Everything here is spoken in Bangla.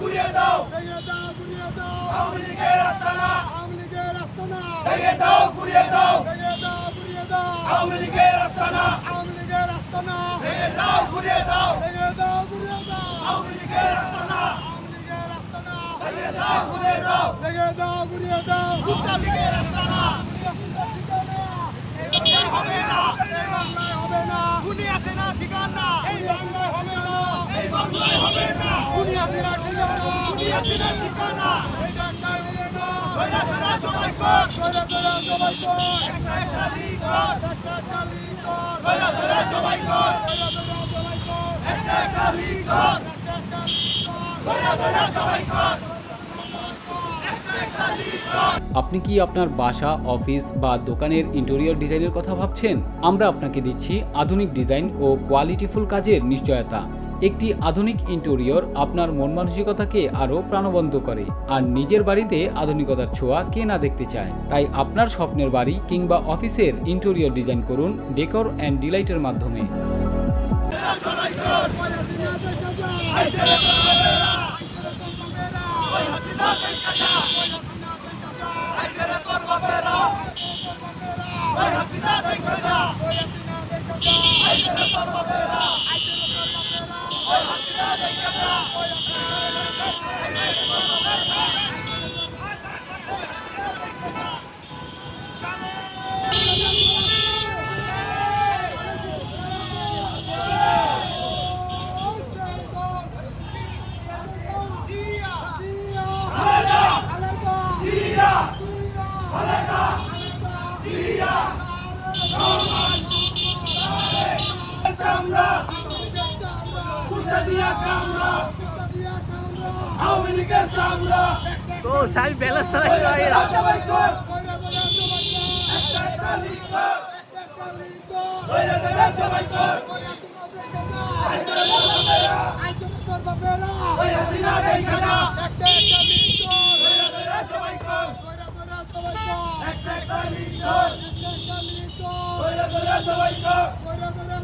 ঘুরিয়ে দাও ভেঙে দাও ঘুরিয়ে দাও আওয়ামী লীগের আস্তানা আওয়ামী লীগের আস্তানা ভেঙে দাও ঘুরিয়ে দাও ভেঙে দাও ঘুরিয়ে দাও আওয়ামী লীগের আস্তানা একটা একটা লিগ কর একটা একটা কর ধরে ধরে সবাই কর একটা একটা লিগ কর একটা একটা লিগ কর ধৈরা ধৈরা জমাই কর একটা একটা লিগ কর আপনি কি আপনার বাসা, অফিস বা দোকানের ইন্টেরিয়র ডিজাইনের কথা ভাবছেন? আমরা আপনাকে দিচ্ছি আধুনিক ডিজাইন ও কোয়ালিটিফুল কাজের নিশ্চয়তা। একটি আধুনিক ইন্টেরিয়র আপনার মন মানসিকতাকে আরও প্রাণবন্ত করে আর নিজের বাড়িতে আধুনিকতার ছোঁয়া কে না দেখতে চায়? তাই আপনার স্বপ্নের বাড়ি কিংবা অফিসের ইন্টেরিয়র ডিজাইন করুন ডেকর অ্যান্ড ডিলাইটের মাধ্যমে। চামড়া কুত্তা দিয়া কামড়া আওয়ামী লীগের চামড়া তো সাই বেলা সাই একটা একটা লিগ কর ধৈরা ধৈরা জবাই কর আইসে রে তোর বাপেরা ওই হাসিনা দেখা ধৈরা ধৈরা জবাই কর একটা একটা লিগ কর ধৈরা ধৈরা জবাই কর একটা একটা কর ধৈরা ধৈরা জবাই কর আইসে রে তোর বাপেরা তোর বাপেরা ওই হাসিনা দেখা যা ওই হাসিনা দেখা যায়